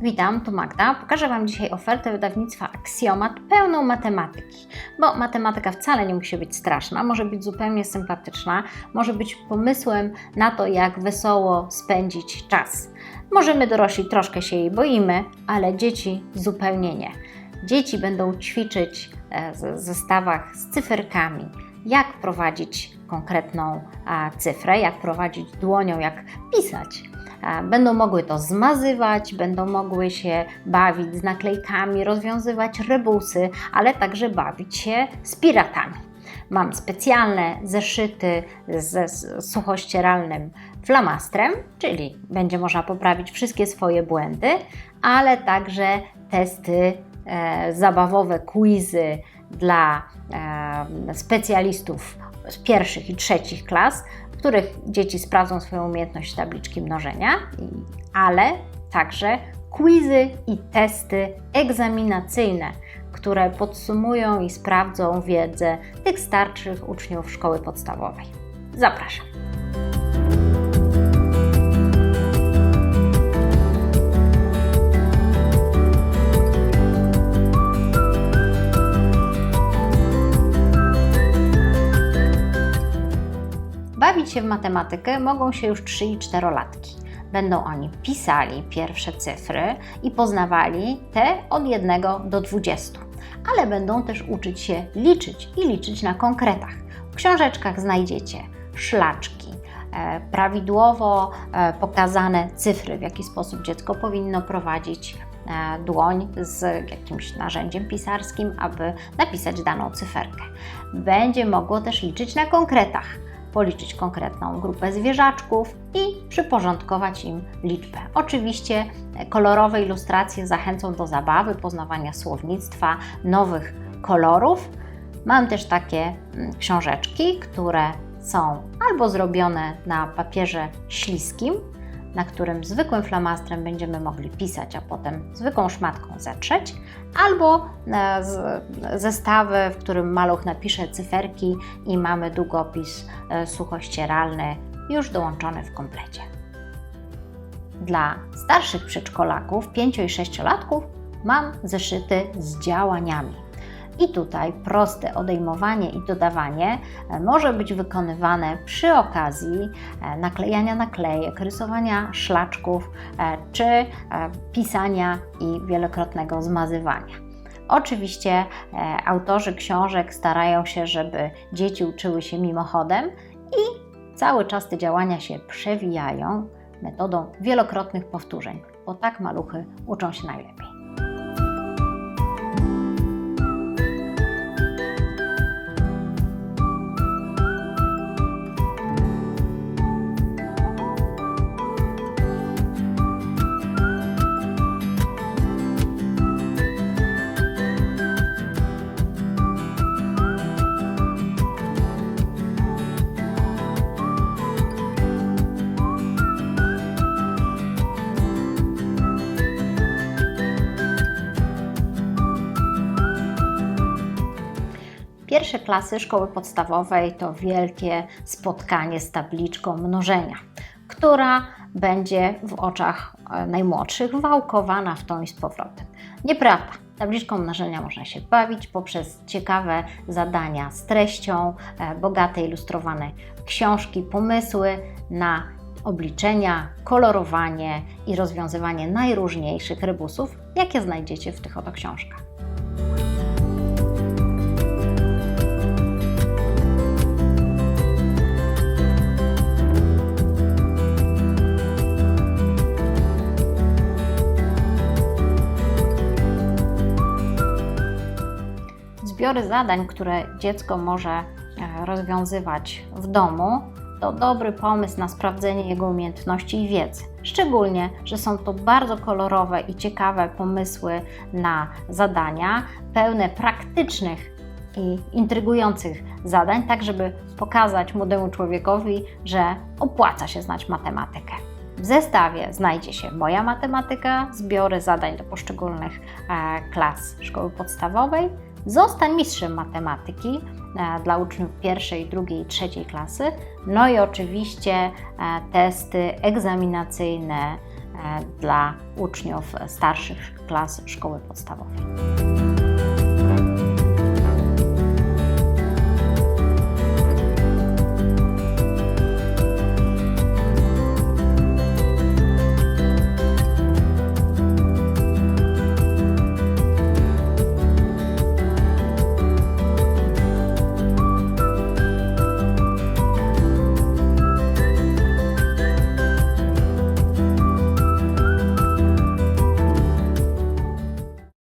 Witam, tu Magda. Pokażę Wam dzisiaj ofertę wydawnictwa Axiomat pełną matematyki, bo matematyka wcale nie musi być straszna, może być zupełnie sympatyczna, może być pomysłem na to, jak wesoło spędzić czas. Możemy dorośli troszkę się jej boimy, ale dzieci zupełnie nie. Dzieci będą ćwiczyć e, w zestawach z cyferkami, jak prowadzić konkretną cyfrę, jak prowadzić dłonią, jak pisać. Będą mogły to zmazywać, będą mogły się bawić z naklejkami, rozwiązywać rebusy, ale także bawić się z piratami. Mam specjalne zeszyty ze suchościeralnym flamastrem, czyli będzie można poprawić wszystkie swoje błędy, ale także testy e, zabawowe, quizy dla e, specjalistów z pierwszych i trzecich klas, w których dzieci sprawdzą swoją umiejętność tabliczki mnożenia, ale także quizy i testy egzaminacyjne, które podsumują i sprawdzą wiedzę tych starszych uczniów szkoły podstawowej. Zapraszam. Się w matematykę mogą się już 3 i 4-latki. Będą oni pisali pierwsze cyfry i poznawali te od 1 do 20, ale będą też uczyć się liczyć i liczyć na konkretach. W książeczkach znajdziecie szlaczki, e, prawidłowo e, pokazane cyfry, w jaki sposób dziecko powinno prowadzić e, dłoń z jakimś narzędziem pisarskim, aby napisać daną cyferkę. Będzie mogło też liczyć na konkretach policzyć konkretną grupę zwierzaczków i przyporządkować im liczbę. Oczywiście kolorowe ilustracje zachęcą do zabawy, poznawania słownictwa, nowych kolorów. Mam też takie mm, książeczki, które są albo zrobione na papierze śliskim, na którym zwykłym flamastrem będziemy mogli pisać, a potem zwykłą szmatką zetrzeć, albo e, zestawy, w którym maluch napisze cyferki i mamy długopis e, suchościeralny już dołączony w komplecie. Dla starszych przedszkolaków, 5 i 6-latków, mam zeszyty z działaniami. I tutaj proste odejmowanie i dodawanie e, może być wykonywane przy okazji e, naklejania naklejek, rysowania szlaczków e, czy pisania i wielokrotnego zmazywania. Oczywiście autorzy książek starają się, żeby dzieci uczyły się mimochodem i cały czas te działania się przewijają metodą wielokrotnych powtórzeń, bo tak maluchy uczą się najlepiej. Pierwsze klasy szkoły podstawowej to wielkie spotkanie z tabliczką mnożenia, która będzie w oczach e, najmłodszych wałkowana w tą i z powrotem. Nieprawda. Tabliczką mnożenia można się bawić poprzez ciekawe zadania z treścią, e, bogate ilustrowane książki, pomysły na obliczenia, kolorowanie i rozwiązywanie najróżniejszych rebusów, jakie znajdziecie w tych oto książkach. Zbiory zadań, które dziecko może e, rozwiązywać w domu, to dobry pomysł na sprawdzenie jego umiejętności i wiedzy. Szczególnie, że są to bardzo kolorowe i ciekawe pomysły na zadania, pełne praktycznych i intrygujących zadań, tak żeby pokazać młodemu człowiekowi, że opłaca się znać matematykę. W zestawie znajdzie się moja matematyka, zbiory zadań do poszczególnych e, klas szkoły podstawowej, Zostań mistrzem matematyki e, dla uczniów pierwszej, drugiej i trzeciej klasy. No i oczywiście e, testy egzaminacyjne dla uczniów starszych klas szkoły podstawowej.